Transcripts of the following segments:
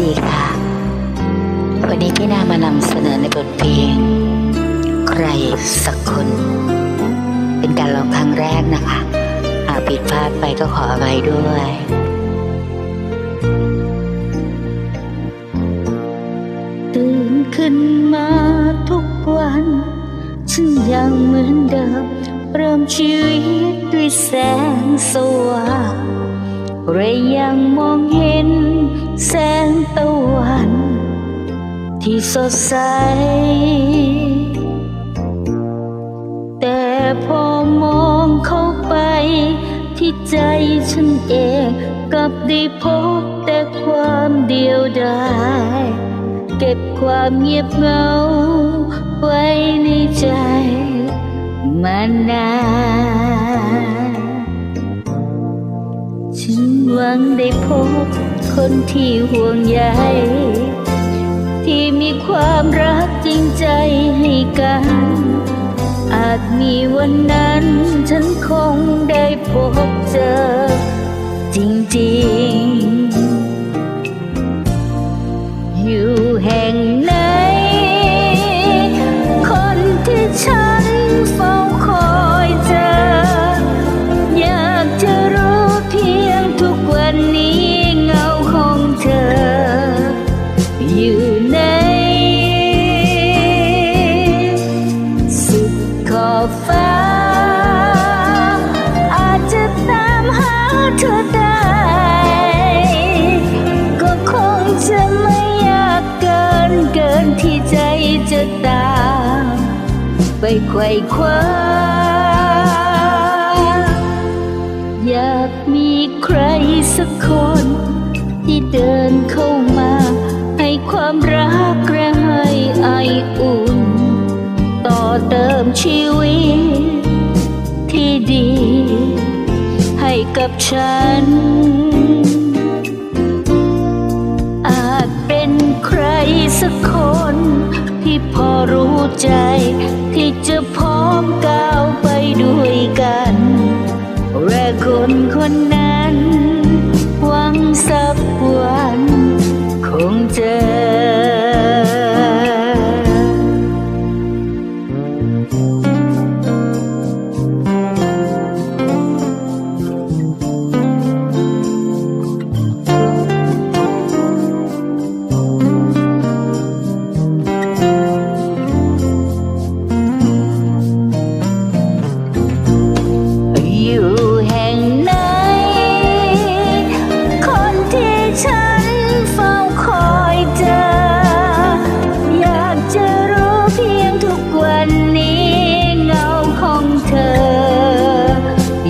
ดีค่ะ วันนี้พี่นามานำเสนอในบทเพลง ใครสักคน เป็นการร้องครั้งแรกนะคะ หากผิดพลาดไปก็ขออภัยด้วยตื่นขึ้นมาทุกวัน ฉันยังเหมือนเดิม เริ่มชีวิตด้วยแสงสว่าง เรายังมองเห็น แสงตะวัน ที่สดใส แต่พอมองเข้าไป ที่ใจฉันเองกลับได้พบแต่ความเดียวดายเก็บความเงียบเงา ไว้ในใจมานาน งได้พบคนที่ห่วงใยที่มีความรักจริงใจให้กัน อาจมีวันนั้นฉันคงได้พบ จะตาม ไปไขว่คว้า อยากมีใครสักคน ที่เดินเข้ามา ให้ความรักและให้ไออุ่น ต่อเติมชีวิต ที่ดี ให้กับฉันอาจเป็นใครสักคน พอรู้ใจ ที่จะพร้อมก้าวไปด้วยกัน แรกคนคนนั้น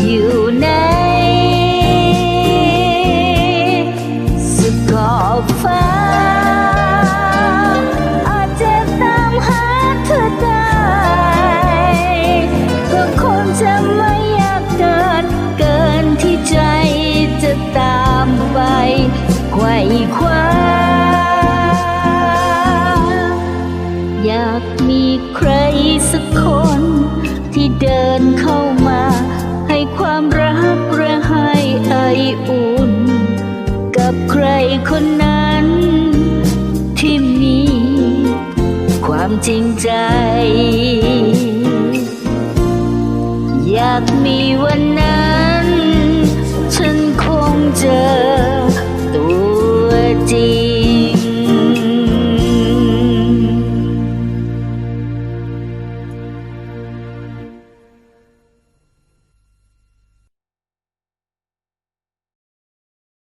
อยู่ไหนสุดขอบฟ้า อาจจะตามหาเธอได้ก็คงจะไม่อยากเกินเกินที่ใจจะตามไปไขว่คว้าอยากมีใครสักคนที่เดินเข้ามา ความรักและให้ไออุ่น กับใครคนนั้น ที่มี ความจริงใจ อยากมีวันนั้น ฉัน